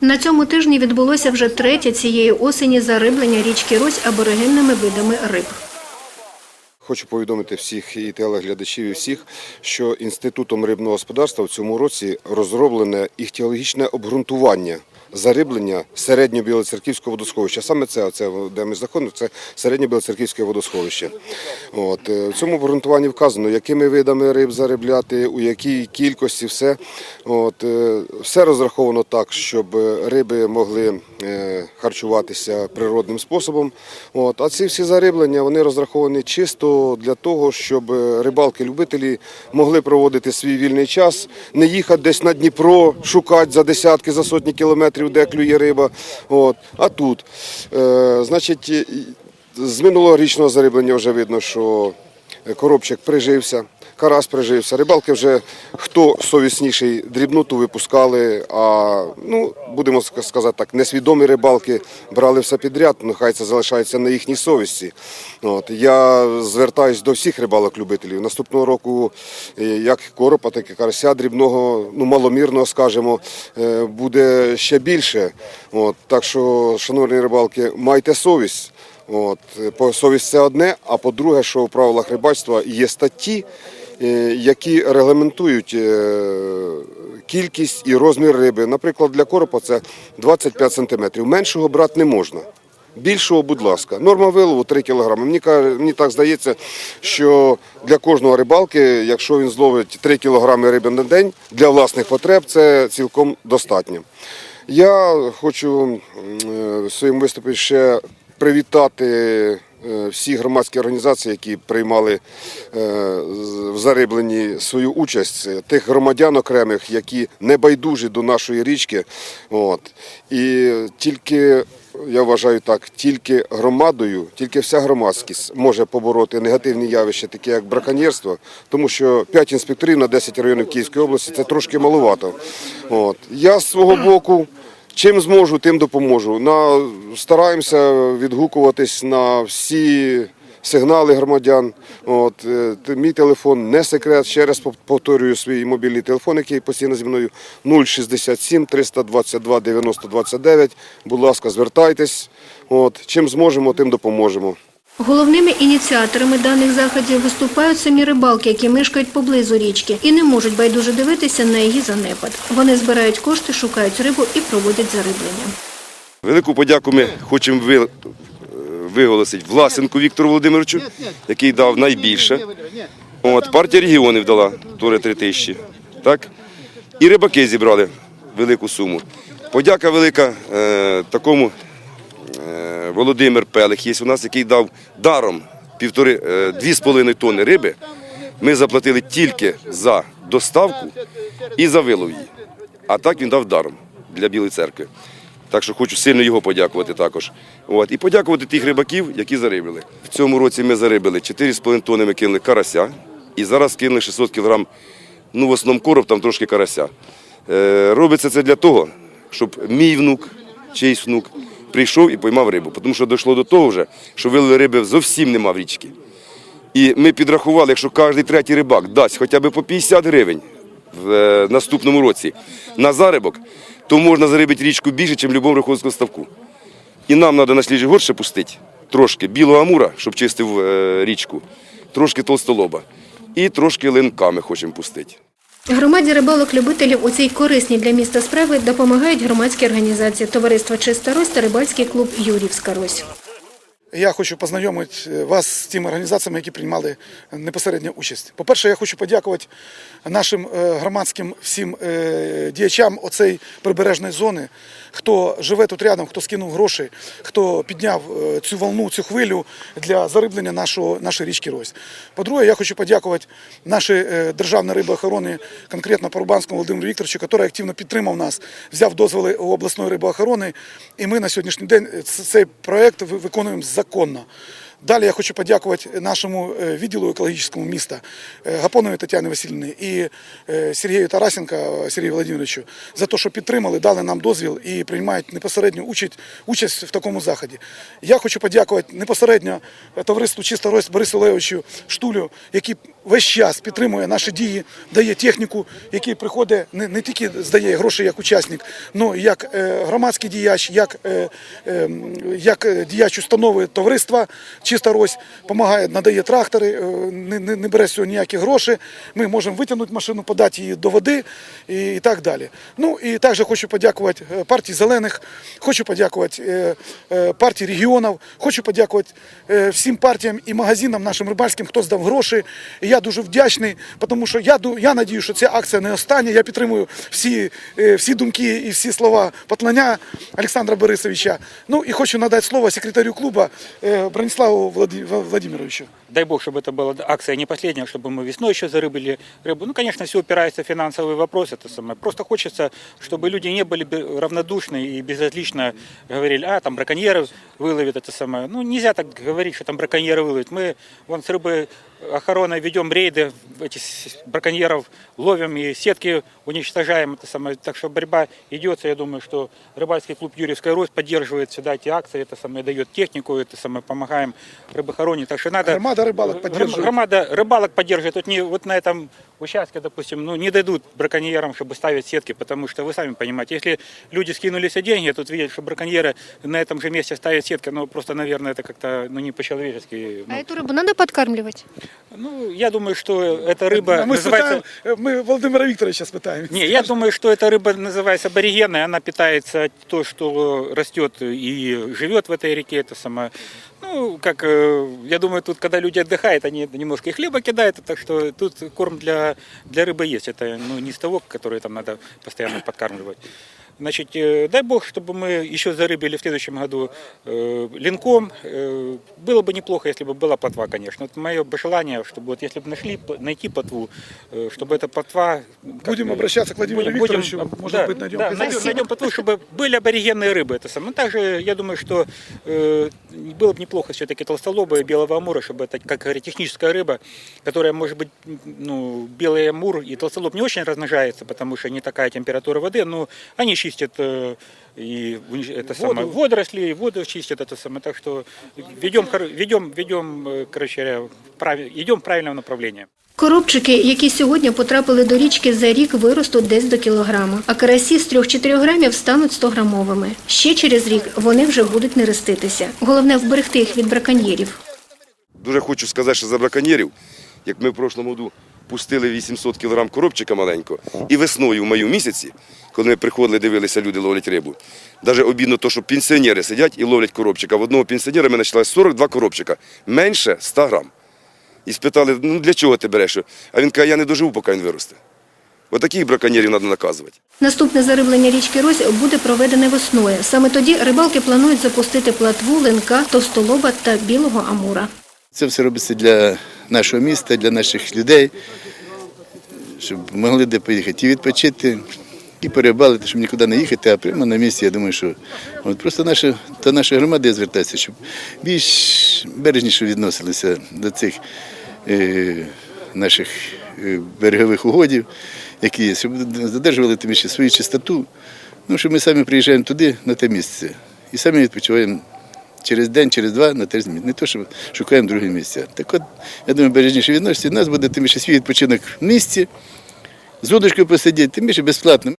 На цьому тижні відбулося вже третє цієї осені зариблення річки Русь аборигенними видами риб. Хочу повідомити всіх і телеглядачів, і всіх, що інститутом рибного господарства в цьому році розроблене іхтіологічне обґрунтування зариблення середньобілоцерківського водосховища. Саме це, оце, де ми знаходимося, це середньобілоцерківське водосховище. От, е, в цьому обґрунтуванні вказано, якими видами риб зарибляти, у якій кількості, все. От, е, все розраховано так, щоб риби могли е, харчуватися природним способом. От, а ці всі зариблення вони розраховані чисто для того, щоб рибалки-любителі могли проводити свій вільний час, не їхати десь на Дніпро, шукати за десятки, за сотні кілометрів, де клює риба. От, а тут, е, значить, з минулорічного зариблення вже видно, що коробчик прижився, карась прижився. Рибалки вже хто совісніший дрібноту випускали, а ну, будемо сказати так, несвідомі рибалки брали все підряд, нехай це залишається на їхній совісті. От, я звертаюсь до всіх рибалок-любителів. Наступного року е, як коропа, так і карася дрібного, ну маломірного, скажімо, е, буде ще більше. От, так що, шановні рибалки, майте совість. От, по совість це одне, а по-друге, що в правилах рибальства є статті, які регламентують е, кількість і розмір риби. Наприклад, для коропа це 25 см. Меншого брати не можна. Більшого, будь ласка. Норма вилову 3 кг. Мені, мені так здається, що для кожного рибалки, якщо він зловить 3 кг риби на день, для власних потреб це цілком достатньо. Я хочу е, в своєму виступі ще привітати е, всі громадські організації, які приймали е, в зарибленні свою участь, тих громадян окремих, які не байдужі до нашої річки. От. І тільки, я вважаю так, тільки громадою, тільки вся громадськість може побороти негативні явища, такі як браконьєрство, тому що 5 інспекторів на 10 районів Київської області це трошки маловато. От. Я з свого боку. Чим зможу, тим допоможу. На, стараємося відгукуватись на всі сигнали громадян. От, е, мій телефон не секрет. Ще раз повторюю свій мобільний телефон, який постійно зі мною 067 322 90 29. Будь ласка, звертайтесь. От, чим зможемо, тим допоможемо. Головними ініціаторами даних заходів виступають самі рибалки, які мешкають поблизу річки і не можуть байдуже дивитися на її занепад. Вони збирають кошти, шукають рибу і проводять зариблення. Велику подяку ми хочемо виголосити Власенку Віктору Володимировичу, який дав найбільше. От, партія регіонів дала теж 3 тисячі. Так? І рибаки зібрали велику суму. Подяка велика е, такому Володимир Пелих є у нас, який дав даром півтори, е, дві з половиною тонни риби. Ми заплатили тільки за доставку і за вилов її. А так він дав даром для Білої церкви. Так що хочу сильно його подякувати також. От. І подякувати тих рибаків, які зарибили. В цьому році ми зарибили 4,5 тонни ми кинули карася. І зараз кинули 600 кг, ну в основному короб, там трошки карася. Е, робиться це для того, щоб мій внук, чийсь внук, прийшов і поймав рибу. Тому що дійшло до того вже, що вилили риби зовсім нема в річці. І ми підрахували, якщо кожен третій рибак дасть хоча б по 50 гривень в е, наступному році на заробок, то можна зарибити річку більше, ніж будь-якому рахунку ставку. І нам треба на сліжі горше пустити трошки білого амура, щоб чистив е, річку, трошки толстолоба і трошки линками хочемо пустити. Громаді рибалок-любителів у цій корисній для міста справи допомагають громадські організації Товариство Чиста Рось та рибальський клуб Юрівська Рось. Я хочу познайомити е, вас з тими організаціями, які приймали непосередню участь. По-перше, я хочу подякувати нашим е, громадським всім е, діячам оцей прибережної зони, хто живе тут рядом, хто скинув гроші, хто підняв цю волну, цю хвилю для зариблення нашого, нашої річки Рось. По-друге, я хочу подякувати нашій державній рибоохорони, конкретно Порубанському Володимиру Вікторовичу, який активно підтримав нас, взяв дозволи у обласної рибоохорони, і ми на сьогоднішній день цей проект ви- виконуємо законно. Далі я хочу подякувати нашому е, відділу екологічному міста е, Гапонові Тетяні Васильівні і е, Сергію Тарасенка е, Сергію Володимировичу за те, що підтримали, дали нам дозвіл і приймають непосередню участь, участь в такому заході. Я хочу подякувати непосередньо товариству Чиста Борису Левичу Штулю, який весь час підтримує наші дії, дає техніку, який приходить не, не тільки здає гроші як учасник, але як громадський діяч, як, е, е, як діяч установи товариства Чиста Рось, допомагає, надає трактори, е, не, не, не бере цього ніякі гроші. Ми можемо витягнути машину, подати її до води і, і так далі. Ну і також хочу подякувати е, партії зелених, хочу подякувати е, партії регіонів, хочу подякувати всім партіям і магазинам нашим рибальським, хто здав гроші. І я дуже вдячний, тому що я, я надію, що ця акція не остання. Я підтримую всі, всі думки і всі слова Патланя Олександра Борисовича. Ну і хочу надати слово секретарю клубу е, Брониславу Влади- Владимировичу. Дай бог, чтобы это была акция не последняя, чтобы мы весной еще зарыбили рыбу. Ну, конечно, все упирается в финансовый вопрос. Это самое. Просто хочется, чтобы люди не были бе- равнодушны и безразлично говорили, а, там браконьеры выловят это самое. Ну, нельзя так говорить, что там браконьеры выловят. Мы вон с рыбой Охороной ведем рейды, этих браконьеров ловим и сетки уничтожаем. Это самое. Так что борьба идется. Я думаю, что рыбальский клуб Юрьевская Рось поддерживает всегда эти акции, это самое, дает технику, это самое, помогаем рыбохороне. Так что надо... Громада рыбалок поддерживает. Громада рыбалок поддерживает. Вот, не, вот на этом участке, допустим, ну, не дадут браконьерам, чтобы ставить сетки, потому что вы сами понимаете, если люди скинулись за деньги, тут видят, что браконьеры на этом же месте ставят сетки, ну, просто, наверное, это как-то ну, не по-человечески. А эту рыбу надо подкармливать? ну, я думаю, что эта рыба А мы называется... спитаем, э, мы Володимира Викторовича спитаем. Не, я думаю, что эта рыба называется аборигенной, она питается то, что растет и живет в этой реке, это самое. Ну, как, э, я думаю, тут, когда люди отдыхают, они немножко и хлеба кидают, так что тут корм для, для рыбы есть. Это ну, не ставок, который там надо постоянно подкармливать. Значит, дай бог, чтобы мы еще зарыбили в следующем году э, линком. Э, было бы неплохо, если бы была плотва, конечно. Вот мое желание, чтобы вот если бы нашли, найти плотву, э, чтобы эта плотва... как Будем обращаться к Владимиру будем- Викторовичу, будем, может да, быть, найдем да, найдем, найдем плотву, чтобы были аборигенные рыбы. Это самое. Также я думаю, что э, было бы неплохо все-таки толстолобая белого амура, чтобы это, как техническая рыба, которая может быть, ну, белый амур и толстолоб не очень размножается, потому что не такая температура воды, но они чистят э, и унич- это самое, водоросли, и воду чистят это самое. Так что ведем, хор- ведем, ведем, э, короче, говоря, прав- идем в правильном направлении. Коробчики, які сьогодні потрапили до річки за рік, виростуть десь до кілограма, а карасі з 3-4 грамів стануть 100 грамовими. Ще через рік вони вже будуть не реститися. Головне вберегти їх від браконьєрів. Дуже хочу сказати, що за браконьєрів, як ми в прошлому году пустили 800 кг коробчика маленького, і весною в маю місяці, коли ми приходили, дивилися, люди ловлять рибу. Навіть обідно то, що пенсіонери сидять і ловлять коробчика. В одного пенсіонера ми знайшли 42 коробчика, менше 100 грам. І спитали, ну для чого ти береш? А він каже, я не доживу, поки він виросте. Отаких браконьєрів треба наказувати. Наступне зариблення річки Рось буде проведене весною. Саме тоді рибалки планують запустити платву, ленка, товстолоба та білого амура. Це все робиться для нашого міста, для наших людей, щоб могли де поїхати і відпочити, і перебалити, щоб нікуди не їхати, а прямо на місці. Я думаю, що от просто наша, та наша громада звертається, щоб більш бережніше відносилися до цих е, наших е, берегових угодів, які є, щоб задержували тим більше свою чистоту. Ну, що ми самі приїжджаємо туди, на те місце, і самі відпочиваємо через день, через два на тиждень. Не то, що шукаємо друге місце. Так от, я думаю, бережніше відноситься. У нас буде тим більше свій відпочинок в місті, з удочкою посидіти, тим більше безплатно.